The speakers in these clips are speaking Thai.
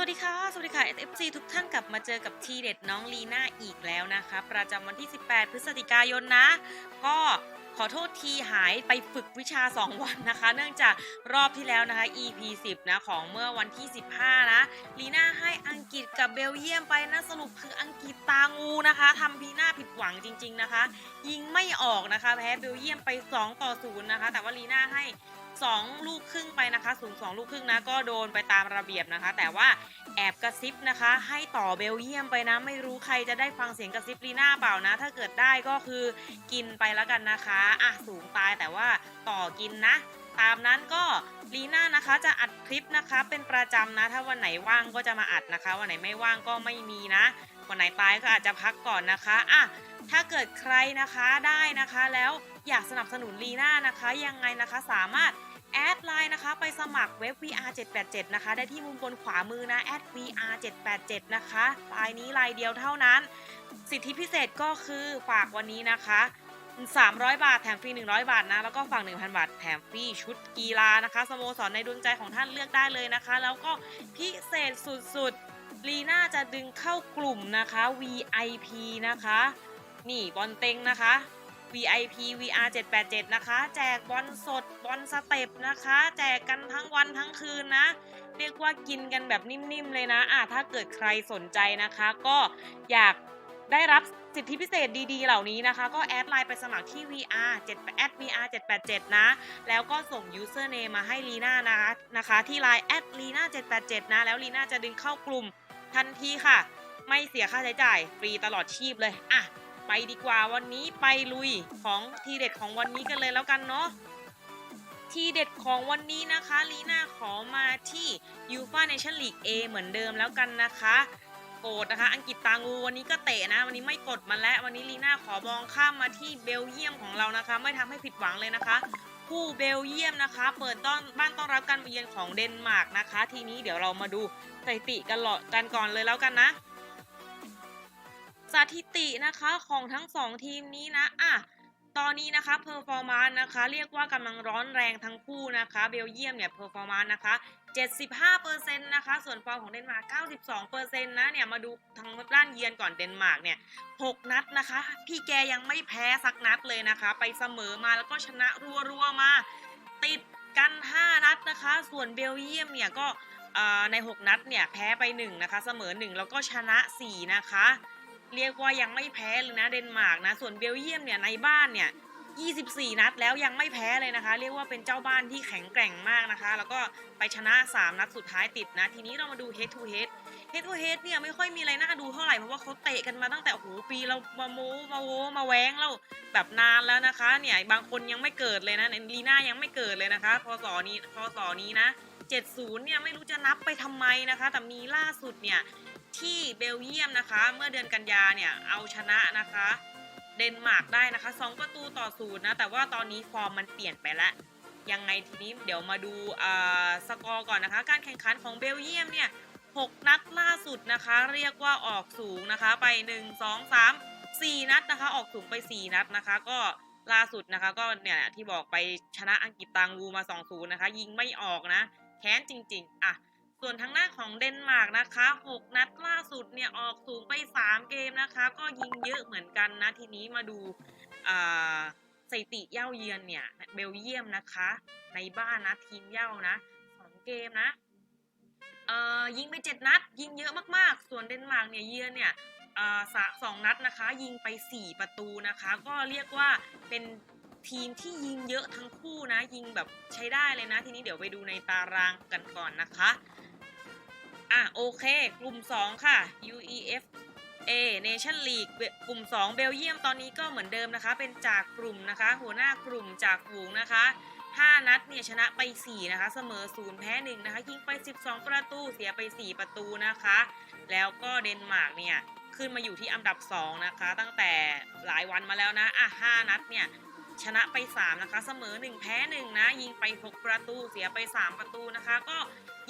สวัสดีค่ะ สวัสดีค่ะ FC ทุกท่านกลับมาเจอกับทีเด็ดน้องลีน่าอีกแล้วนะคะ ประจำวันที่ 18 พฤศจิกายนนะ ก็ขอโทษทีหายไปฝึกวิชา 2 วันนะคะ เนื่องจากรอบที่แล้วนะคะ EP 10 นะของเมื่อวันที่ 15 นะลีน่าให้อังกฤษกับเบลเยียมไปนะสรุปคืออังกฤษตางูนะคะทำพีน่าผิดหวังจริง ๆนะคะ ยิงไม่ออกนะคะแพ้เบลเยียมไป 2 ต่อ 0 นะคะ แต่ว่าลีน่าให้ 2 ลูกครึ่งไปนะคะ สูง 2 ลูกครึ่งนะ ก็โดนไปตามระเบียบนะคะ แต่ว่าแอบกระซิบนะคะ ให้ต่อเบลเยียมไปนะ ไม่รู้ใครจะได้ฟังเสียงกระซิบลีน่าเปล่านะ ถ้าเกิดได้ก็คือกินไปแล้วกันนะคะอะสูงตายแต่ว่าต่อกินนะ ตามนั้นก็ลีน่านะคะจะอัดคลิปนะคะเป็นประจำนะ ถ้าวันไหนว่างก็จะมาอัดนะคะ วันไหนไม่ว่างก็ไม่มีนะ วันไหนตายก็อาจจะพักก่อนนะคะอะถ้าเกิดใครนะคะได้นะคะแล้วอยากสนับสนุนลีน่านะคะ ยังไงนะคะสามารถ แอดไลน์นะคะไปสมัครเว็บ VR 787นะคะ ได้ที่มุมบนขวามือนะแอด VR 787นะคะลายนี้ลายเดียวเท่านั้น สิทธิพิเศษก็คือฝากวันนี้นะคะ 300 บาทแถมฟรี 100 บาทนะ แล้วก็ฝั่ง1,000 บาทแถมฟรีชุดกีฬานะคะสโมสรในดวงใจของท่านเลือกได้เลยนะคะ แล้วก็พิเศษสุดๆลีน่าจะดึงเข้ากลุ่มนะคะ VIP นะคะ นี่บอลเต็งนะคะ VIP VR 787นะคะ แจกบอลสด บอลสเต็ปนะคะ แจกกันทั้งวันทั้งคืนนะ เรียกว่ากินกันแบบนิ่มๆเลยนะอะถ้าเกิดใครสนใจนะคะ ก็อยากได้รับสิทธิพิเศษดีๆ เหล่านี้นะคะ ก็แอดไลน์ไปสมัครที่ VR 7 แอด VR 787 นะ แล้วก็ส่ง username มาให้ลีน่านะคะนะคะ ที่ไลน์แอดลีน่า787 นะ แล้วลีน่าจะดึงเข้ากลุ่มทันทีค่ะ ไม่เสียค่าใช้จ่าย ฟรีตลอดชีพเลย อะ ไปดีกว่าวันนี้ไปลุยของทีเด็ดของวันนี้กันเลยแล้วกันเนาะ ทีเด็ดของวันนี้นะคะลีน่าขอมาที่ u f a Nation League A เหมือนเดิมแล้วกันนะคะโกรธนะคะ อังกฤษตางูวันนี้ก็เตะนะ วันนี้ไม่กดมาแล้ว วันนี้ลีน่าขอมองข้ามมาที่เบลเยียมของเรานะคะ ไม่ทำให้ผิดหวังเลยนะคะผู้เบลเยียมนะคะ เปิดต้อนบ้านต้อนรับการเยือนของเดนมาร์กนะคะ ทีนี้เดี๋ยวเรามาดูสถิติกันหลอกันก่อนเลยแล้วกันนะสถิตินะคะของทั้งสองทีมนี้นะอะ ตอนนี้นะคะเพอร์ฟอร์มานนะคะ เรียกว่ากำลังร้อนแรงทั้งคู่นะคะ เบลเยียมเนี่ยเพอร์ฟอร์มานนะคะ 75%นะคะ ส่วนฟอร์มของเดนมาร์ก 92%นะเนี่ยมาดูทางด้านเยือนก่อนเดนมาร์กเนี่ย 6 นัดนะคะ พี่แกยังไม่แพ้สักนัดเลยนะคะ ไปเสมอมาแล้วก็ชนะรัวๆมา ติดกัน 5 นัดนะคะ ส่วนเบลเยียมเนี่ยก็ใน 6 นัดเนี่ยแพ้ไป 1 นะคะ เสมอ 1 แล้วก็ชนะ 4 นะคะ เรียกว่ายังไม่แพ้เลยนะเดนมาร์กนะ ส่วนเบลเยียมเนี่ยในบ้านเนี่ย 24 นัดแล้วยังไม่แพ้เลยนะคะ เรียกว่าเป็นเจ้าบ้านที่แข็งแกร่งมากนะคะ แล้วก็ไปชนะ 3 นัดสุดท้ายติดนะ ทีนี้เรามาดู head to head head to head เนี่ยไม่ค่อยมีอะไรน่าดูเท่าไหร่เพราะว่าเขาเตะกันมาตั้งแต่โอ้โหปีเรามาโมมาโวมาแว้งเราแบบนานแล้วนะคะเนี่ยบางคนยังไม่เกิดเลยนะลีน่ายังไม่เกิดเลยนะคะพศนี้พศนี้นะ70เนี่ยไม่รู้จะนับไปทำไมนะคะ แต่มีล่าสุดเนี่ย ที่เบลเยียมนะคะ เมื่อเดือนกันยาเนี่ยเอาชนะนะคะ เดนมาร์กได้นะคะ 2 ประตูต่อศูนย์นะ แต่ว่าตอนนี้ฟอร์มมันเปลี่ยนไปแล้วยังไงทีนี้เดี๋ยวมาดูอ่าสกอร์ก่อนนะคะ การแข่งขันของเบลเยียมเนี่ย 6 นัดล่าสุดนะคะ เรียกว่าออกสูงนะคะไป 1 2 3 4 นัดนะคะ ออกสูงไป 4 นัดนะคะ ก็ล่าสุดนะคะก็เนี่ยที่บอกไปชนะอังกฤษตังวูมา 2-0 นะคะ ยิงไม่ออกนะ แค้นจริง ๆ อะ ส่วนทางหน้าของเดนมาร์กนะคะ 6 นัดล่าสุดเนี่ยออกสูงไป 3 เกมนะคะ ก็ยิงเยอะเหมือนกันนะ ทีนี้มาดูสถิติเย่าเยือนเนี่ยเบลเยียมนะคะ ในบ้านนะทีมเย่านะ 2 เกมนะเอ่อยิงไป 7 นัด ยิงเยอะมากๆ ส่วนเดนมาร์กเนี่ยเยือนเนี่ยอ่าสองนัดนะคะ ยิงไป 4 ประตูนะคะ ก็เรียกว่าเป็นทีมที่ยิงเยอะทั้งคู่นะ ยิงแบบใช้ได้เลยนะ ทีนี้เดี๋ยวไปดูในตารางกันก่อนนะคะ อะโอเค กลุ่ม 2 ค่ะ UEF A Nation League กลุ่ม 2 เบลเยียมตอนนี้ก็เหมือนเดิมนะคะ เป็นจากกลุ่มนะคะ หัวหน้ากลุ่มจากฝูงนะคะ 5 นัดเนี่ยชนะไป 4 นะคะ เสมอ 0 แพ้ 1 นะคะ ยิงไป 12 ประตูเสียไป 4 ประตูนะคะ แล้วก็เดนมาร์กเนี่ย ขึ้นมาอยู่ที่อันดับ 2 นะคะ ตั้งแต่หลายวันมาแล้วนะ อะ 5 นัดเนี่ยชนะไป 3 นะคะ เสมอ 1 แพ้ 1 นะ ยิงไป 6 ประตูเสียไป 3 ประตูนะคะ ก็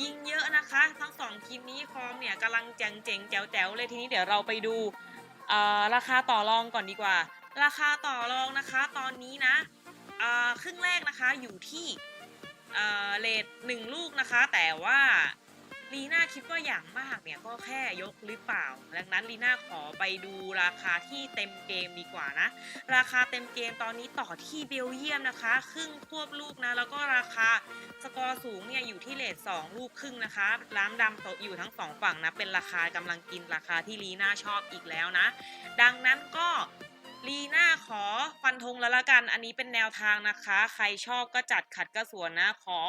ยิงเยอะนะคะ ทั้ง2ทีมนี้ฟอร์มเนี่ยกำลังเจ๋งเจ๋งๆแจ๋วแจ๋วๆเลยทีนี้เดี๋ยวเราไปดูราคาต่อรองก่อนดีกว่า ราคาต่อรองนะคะ ตอนนี้นะครึ่งแรกนะคะอยู่ที่เลทหนึ่งลูกนะคะ แต่ว่า ลีน่าคิดว่าอย่างมากเนี่ยก็แค่ยกหรือเปล่า ดังนั้นลีน่าขอไปดูราคาที่เต็มเกมดีกว่านะ ราคาเต็มเกมตอนนี้ต่อที่เบลเยียมนะคะ ครึ่งควบลูกนะ แล้วก็ราคาสกอร์สูงเนี่ยอยู่ที่เลท2ลูกครึ่งนะคะล้ามดำตกอยู่ทั้งสองฝั่งนะเป็นราคากำลังกินราคาที่ลีน่าชอบอีกแล้วนะ ดังนั้นก็ลีน่าขอฟันธงแล้วละกัน อันนี้เป็นแนวทางนะคะ ใครชอบก็จัดขัดก็ส่วนนะขอ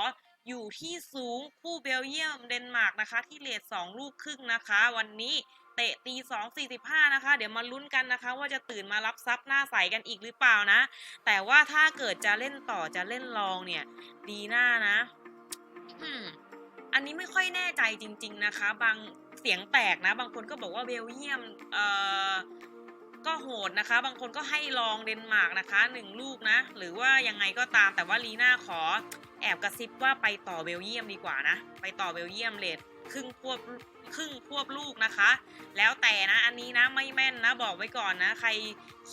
อยู่ที่สูงคู่เบลเยียมเดนมาร์กนะคะ ที่เลท2ลูกครึ่งนะคะ วันนี้เตะตี2 45นะคะ เดี๋ยวมาลุ้นกันนะคะ ว่าจะตื่นมารับซับหน้าใสกันอีกหรือเปล่านะ แต่ว่าถ้าเกิดจะเล่นต่อจะเล่นลองเนี่ย ดีหน้านะอันนี้ไม่ค่อยแน่ใจจริง ๆนะคะ บางเสียงแตกนะ บางคนก็บอกว่าเบลเยียมเอ่อก็โหดนะคะ บางคนก็ให้ลองเดนมาร์กนะคะหนึ่งลูกนะ หรือว่ายังไงก็ตามแต่ว่าลีน่าขอ แอบกระซิบว่าไปต่อเบลเยียมดีกว่านะ ไปต่อเบลเยียมเลทครึ่งควบครึ่งควบลูกนะคะ แล้วแต่นะอันนี้นะไม่แม่นนะบอกไว้ก่อนนะ ใคร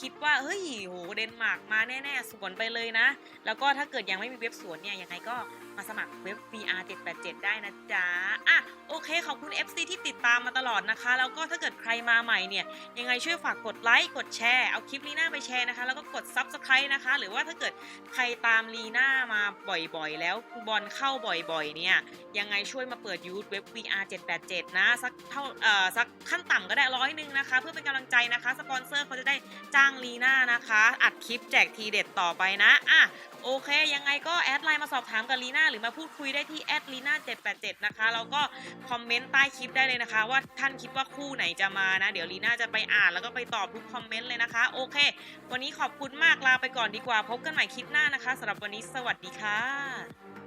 คิดว่าเฮ้ยโหเดนมาร์กมาแน่ๆสวนไปเลยนะ แล้วก็ถ้าเกิดยังไม่มีเว็บสวนเนี่ยยังไงก็มาสมัครเว็บ VR 787 ได้นะจ๊ะอะโอเคขอบคุณ FC ที่ติดตามมาตลอดนะคะ แล้วก็ถ้าเกิดใครมาใหม่เนี่ย ยังไงช่วยฝากกดไลค์กดแชร์เอาคลิปลีน่าไปแชร์นะคะ แล้วก็กด Subscribe นะคะ หรือว่าถ้าเกิดใครตามลีน่ามาบ่อยๆ แล้วบอลเข้าบ่อยๆ เนี่ยยังไงช่วยมาเปิดยูทเว็บ VR 787 นะสักเท่าเอ่อสักขั้นต่ำก็ได้ร้อยหนึ่งนะคะ เพื่อเป็นกำลังใจนะคะ สปอนเซอร์เขาจะได้จ้างลีน่านะคะ อัดคลิปแจกทีเด็ดต่อไปนะอะโอเค ยังไงก็แอดไลน์มาสอบถามกับลีน่าหรือมาพูดคุยได้ที่แอดลีน่า787 นะคะ แล้วก็คอมเมนต์ใต้คลิปได้เลยนะคะ ว่าท่านคิดว่าคู่ไหนจะมานะ เดี๋ยวลีน่าจะไปอ่านแล้วก็ไปตอบทุกคอมเมนต์เลยนะคะ โอเค วันนี้ขอบคุณมากลาไปก่อนดีกว่า พบกันใหม่คลิปหน้านะคะสำหรับวันนี้สวัสดีค่ะ